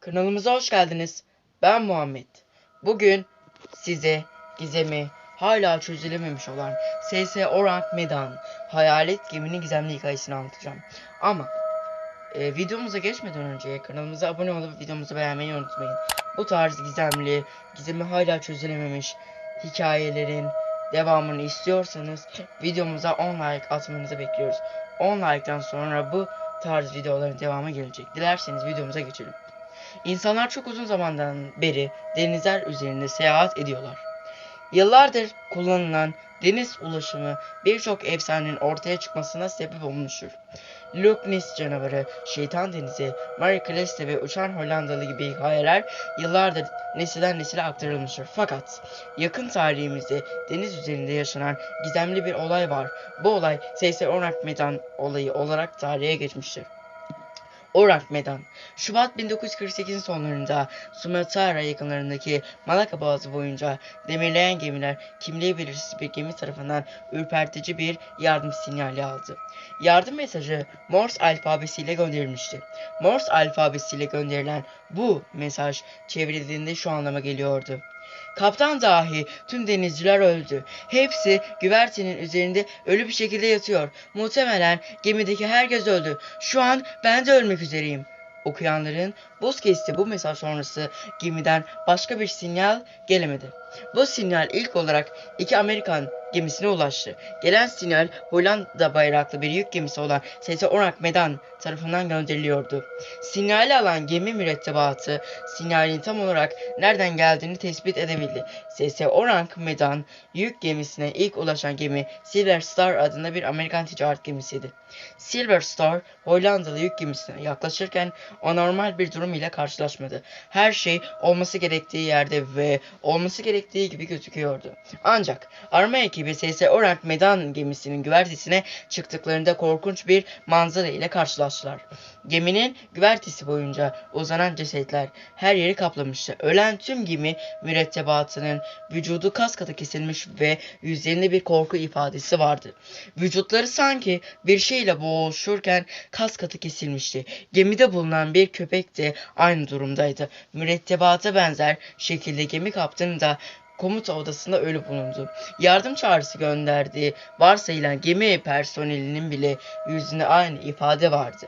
Kanalımıza hoş geldiniz. Ben Muhammed. Bugün size gizemi hala çözülememiş olan SS Orang Medan hayalet geminin gizemli hikayesini anlatacağım. Ama e, videomuza geçmeden önce kanalımıza abone olup videomuzu beğenmeyi unutmayın. Bu tarz gizemli, gizemi hala çözülememiş hikayelerin devamını istiyorsanız videomuza 10 like atmanızı bekliyoruz. 10 like'tan sonra bu tarz videoların devamı gelecek. Dilerseniz videomuza geçelim. İnsanlar çok uzun zamandan beri denizler üzerinde seyahat ediyorlar. Yıllardır kullanılan deniz ulaşımı birçok efsanenin ortaya çıkmasına sebep olmuştur. Loch Ness canavarı, şeytan denizi, Marie Celeste ve uçan Hollandalı gibi hikayeler yıllardır nesilden nesile aktarılmıştır. Fakat yakın tarihimizde deniz üzerinde yaşanan gizemli bir olay var. Bu olay S.S. Orak Medan olayı olarak tarihe geçmiştir. Orak Medan, Şubat 1948'in sonlarında Sumatra yakınlarındaki Malaka Boğazı boyunca demirleyen gemiler kimliği belirsiz bir gemi tarafından ürpertici bir yardım sinyali aldı. Yardım mesajı Morse alfabesiyle gönderilmişti. Morse alfabesiyle gönderilen bu mesaj çevrildiğinde şu anlama geliyordu. Kaptan dahi tüm denizciler öldü. Hepsi güvertenin üzerinde ölü bir şekilde yatıyor. Muhtemelen gemideki herkes öldü. Şu an ben de ölmek üzereyim. Okuyanların buz kesti bu mesaj sonrası gemiden başka bir sinyal gelemedi. Bu sinyal ilk olarak iki Amerikan gemisine ulaştı. Gelen sinyal Hollanda bayraklı bir yük gemisi olan SS Orak Medan tarafından gönderiliyordu. Sinyali alan gemi mürettebatı sinyalin tam olarak nereden geldiğini tespit edebildi. SS Orak Medan yük gemisine ilk ulaşan gemi Silver Star adında bir Amerikan ticaret gemisiydi. Silver Star Hollandalı yük gemisine yaklaşırken anormal bir durum ile karşılaşmadı. Her şey olması gerektiği yerde ve olması gerektiği gibi gözüküyordu. Ancak arama ekibi SS Orak Medan gemisinin güvertesine çıktıklarında korkunç bir manzara ile karşılaştılar. Geminin güvertesi boyunca uzanan cesetler her yeri kaplamıştı. Ölen tüm gemi mürettebatının vücudu kas katı kesilmiş ve yüzlerinde bir korku ifadesi vardı. Vücutları sanki bir şeyle boğuşurken kas katı kesilmişti. Gemide bulunan bir köpek de aynı durumdaydı. Mürettebata benzer şekilde gemi kaptanı da komuta odasında ölü bulundu. Yardım çağrısı gönderdiği varsayılan gemi personelinin bile yüzünde aynı ifade vardı.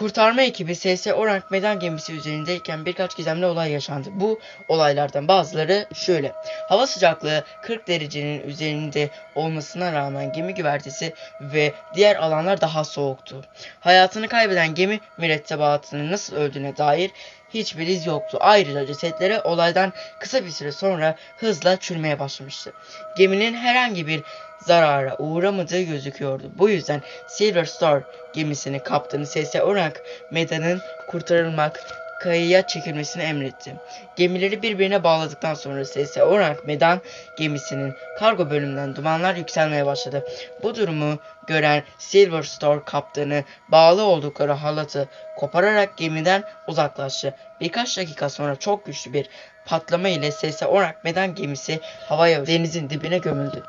Kurtarma ekibi SS Orank Medan gemisi üzerindeyken birkaç gizemli olay yaşandı. Bu olaylardan bazıları şöyle. Hava sıcaklığı 40 derecenin üzerinde olmasına rağmen gemi güvertesi ve diğer alanlar daha soğuktu. Hayatını kaybeden gemi mürettebatının nasıl öldüğüne dair hiçbir iz yoktu. Ayrıca cesetleri olaydan kısa bir süre sonra hızla çürümeye başlamıştı. Geminin herhangi bir zarara uğramadığı gözüküyordu. Bu yüzden Silver Star gemisinin kaptanı SS Orank Medan'ın kurtarılmak kayaya çekilmesini emretti. Gemileri birbirine bağladıktan sonra SS Orank Medan gemisinin kargo bölümünden dumanlar yükselmeye başladı. Bu durumu gören Silver Star kaptanı bağlı oldukları halatı kopararak gemiden uzaklaştı. Birkaç dakika sonra çok güçlü bir patlama ile SS Orank Medan gemisi havaya denizin dibine gömüldü.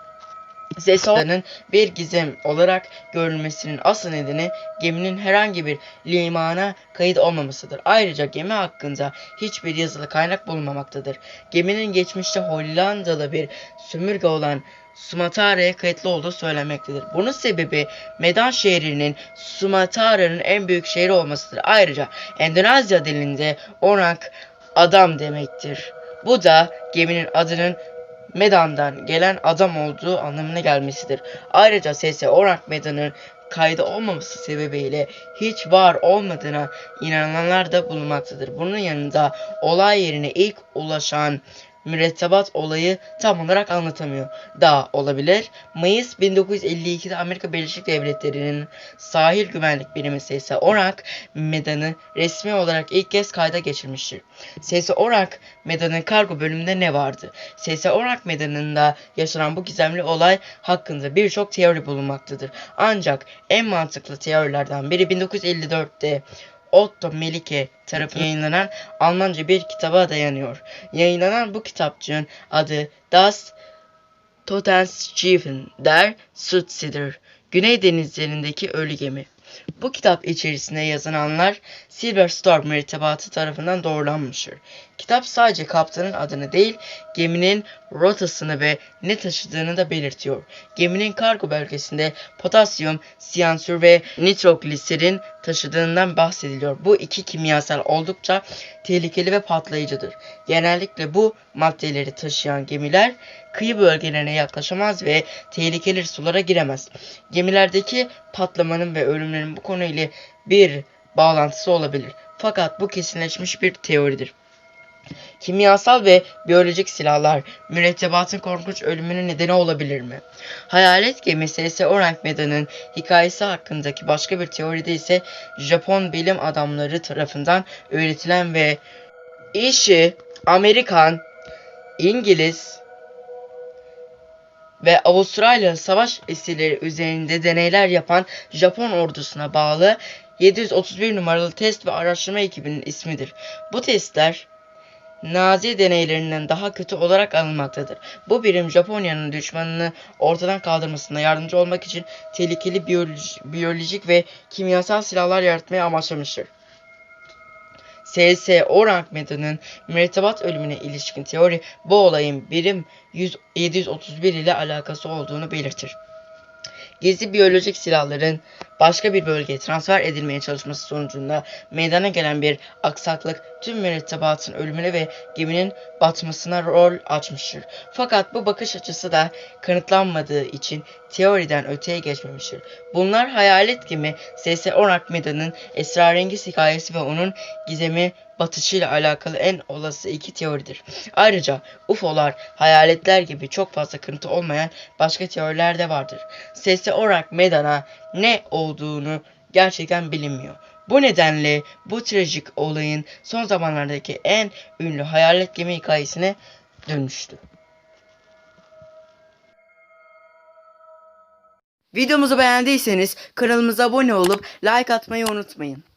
Zesola'nın bir gizem olarak görülmesinin asıl nedeni geminin herhangi bir limana kayıt olmamasıdır. Ayrıca gemi hakkında hiçbir yazılı kaynak bulunmamaktadır. Geminin geçmişte Hollandalı bir sömürge olan Sumatra'ya kayıtlı olduğu söylenmektedir. Bunun sebebi Medan şehrinin Sumatra'nın en büyük şehri olmasıdır. Ayrıca Endonezya dilinde Orak adam demektir. Bu da geminin adının Medan'dan gelen adam olduğu anlamına gelmesidir. Ayrıca SS Orak Medan'ın kaydı olmaması sebebiyle hiç var olmadığına inananlar da bulunmaktadır. Bunun yanında olay yerine ilk ulaşan mürettebat olayı tam olarak anlatamıyor. Da olabilir. Mayıs 1952'de Amerika Birleşik Devletleri'nin sahil güvenlik birimi SS Orak Medan'ı resmi olarak ilk kez kayda geçirmiştir. SS Orak Medan'ın kargo bölümünde ne vardı? SS Orak Medanı'nda yaşanan bu gizemli olay hakkında birçok teori bulunmaktadır. Ancak en mantıklı teorilerden biri 1954'te Otto Melike tarafından yayınlanan Almanca bir kitaba dayanıyor. Yayınlanan bu kitapçığın adı Das Totenschiffen der Südsider. Güney denizlerindeki ölü gemi. Bu kitap içerisinde yazılanlar Silver Star mürettebatı tarafından doğrulanmıştır. Kitap sadece kaptanın adını değil, geminin rotasını ve ne taşıdığını da belirtiyor. Geminin kargo bölgesinde potasyum, siyansür ve nitrogliserin taşıdığından bahsediliyor. Bu iki kimyasal oldukça tehlikeli ve patlayıcıdır. Genellikle bu maddeleri taşıyan gemiler kıyı bölgelerine yaklaşamaz ve tehlikeli sulara giremez. Gemilerdeki patlamanın ve ölümlerin bu konuyla bir bağlantısı olabilir. Fakat bu kesinleşmiş bir teoridir. Kimyasal ve biyolojik silahlar mürettebatın korkunç ölümünün nedeni olabilir mi? Hayalet gemisi S.S. Orang Meda'nın hikayesi hakkındaki başka bir teoride ise Japon bilim adamları tarafından öğretilen ve işi Amerikan, İngiliz ve Avustralya savaş esirleri üzerinde deneyler yapan Japon ordusuna bağlı 731 numaralı test ve araştırma ekibinin ismidir. Bu testler Nazi deneylerinden daha kötü olarak anılmaktadır. Bu birim Japonya'nın düşmanını ortadan kaldırmasına yardımcı olmak için tehlikeli biyoloji- biyolojik ve kimyasal silahlar yaratmaya amaçlamıştır. S.S. Orang Meda'nın mürettebat ölümüne ilişkin teori bu olayın birim 100 731 ile alakası olduğunu belirtir. Gizli biyolojik silahların başka bir bölgeye transfer edilmeye çalışması sonucunda meydana gelen bir aksaklık tüm mürettebatın ölümüne ve geminin batmasına rol açmıştır. Fakat bu bakış açısı da kanıtlanmadığı için teoriden öteye geçmemiştir. Bunlar hayalet gemi S.S. Orak Meda'nın esrarengiz hikayesi ve onun gizemi batışıyla alakalı en olası iki teoridir. Ayrıca UFO'lar, hayaletler gibi çok fazla kanıtı olmayan başka teoriler de vardır. S.S. Orak Meda'na ne olduğunu gerçekten bilinmiyor. Bu nedenle bu trajik olayın son zamanlardaki en ünlü hayalet gemi hikayesine dönüştü. Videomuzu beğendiyseniz kanalımıza abone olup like atmayı unutmayın.